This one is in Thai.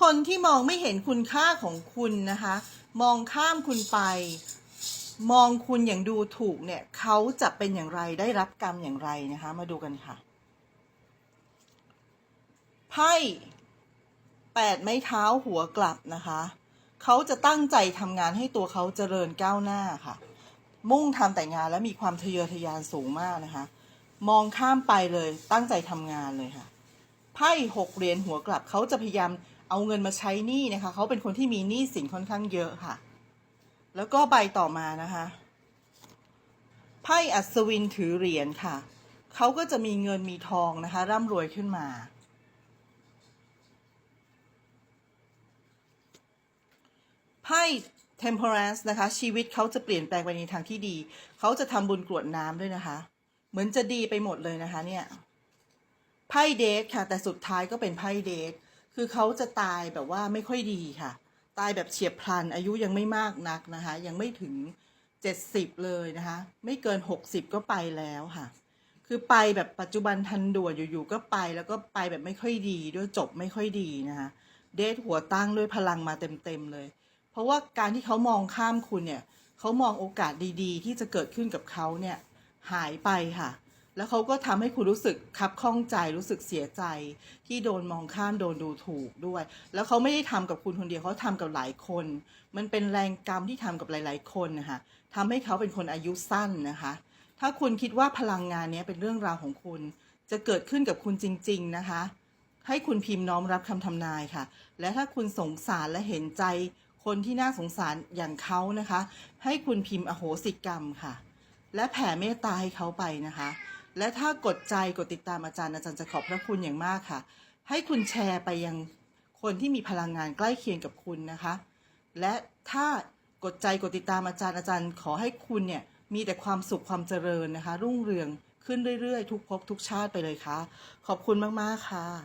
คนที่มองไม่เห็นคุณค่าของคุณนะคะ มองข้ามคุณไป มองคุณอย่างดูถูกเนี่ยเขาจะเป็นอย่างไรได้รับกรรมอย่างไรนะคะ มาดูกันค่ะไพ่แปดไม้เท้าหัวกลับนะคะเขาจะตั้งใจทำงานให้ตัวเขาเจริญก้าวหน้าค่ะ มุ่งทำแต่งานและมีความทะเยอทะยานสูงมากนะคะ มองข้ามไปเลยตั้งใจทำงานเลยค่ะไพ่หกเหรียญหัวกลับเขาจะพยายาม เอาเงินมาใช้หนี้นะคะ เขาเป็นคนที่มีหนี้สินค่อนข้างเยอะค่ะ แล้วก็ใบต่อมานะคะไพ่อัศวินถือเหรียญค่ะ เขาก็จะมีเงินมีทองนะคะ ร่ำรวยขึ้นมา ไพ่ temperance นะคะ ชีวิตเขาจะเปลี่ยนแปลงไปในทางที่ดี เขาจะทำบุญกรวดน้ำด้วยนะคะ เหมือนจะดีไปหมดเลยนะคะเนี่ย ไพ่เดทค่ะ แต่สุดท้ายก็เป็นไพ่เดท คือเขาจะตายแบบว่าไม่ค่อยดีค่ะ ตายแบบเฉียบพลัน อายุยังไม่มากนักนะคะ ยังไม่ถึงเจ็ดสิบเลยนะคะ ไม่เกินหกสิบก็ไปแล้วค่ะ คือไปแบบปัจจุบันทันด่วนอยู่ๆก็ไปแล้วก็ไปแบบไม่ค่อยดีด้วยจบไม่ค่อยดีนะคะเดทหัวตั้งด้วยพลังมาเต็มๆเลย เพราะว่าการที่เขามองข้ามคุณเนี่ยเขามองโอกาสดีๆ ที่จะเกิดขึ้นกับเขาเนี่ยหายไปค่ะ แล้วเขาก็ทำให้คุณรู้สึกคับข้องใจรู้สึกเสียใจ ที่โดนมองข้ามโดนดูถูกด้วย แล้วเขาไม่ได้ทำกับคุณคนเดียวเขาทำกับหลายคน มันเป็นแรงกรรมที่ทำกับหลาย ๆ คนนะคะทำให้เขาเป็นคนอายุสั้นนะคะ ถ้าคุณคิดว่าพลังงานนี้เป็นเรื่องราวของคุณ จะเกิดขึ้นกับคุณจริง ๆ นะคะ ให้คุณพิมพ์น้อมรับคำทำนายค่ะ และถ้าคุณสงสารและเห็นใจ คนที่น่าสงสารอย่างเขานะคะ ให้คุณพิมพ์อโหสิกรรมค่ะ และแผ่เมตตาให้เขาไปนะคะ และถ้ากดใจกดติดตามอาจารย์อาจารย์จะขอบพระคุณอย่างมากค่ะ ให้คุณแชร์ไปยังคนที่มีพลังงานใกล้เคียงกับคุณนะคะ และถ้ากดใจกดติดตามอาจารย์อาจารย์ ขอให้คุณเนี่ยมีแต่ความสุขความเจริญนะคะ รุ่งเรืองขึ้นเรื่อยๆ ทุกภพทุกชาติไปเลยค่ะ ขอบคุณมากๆค่ะ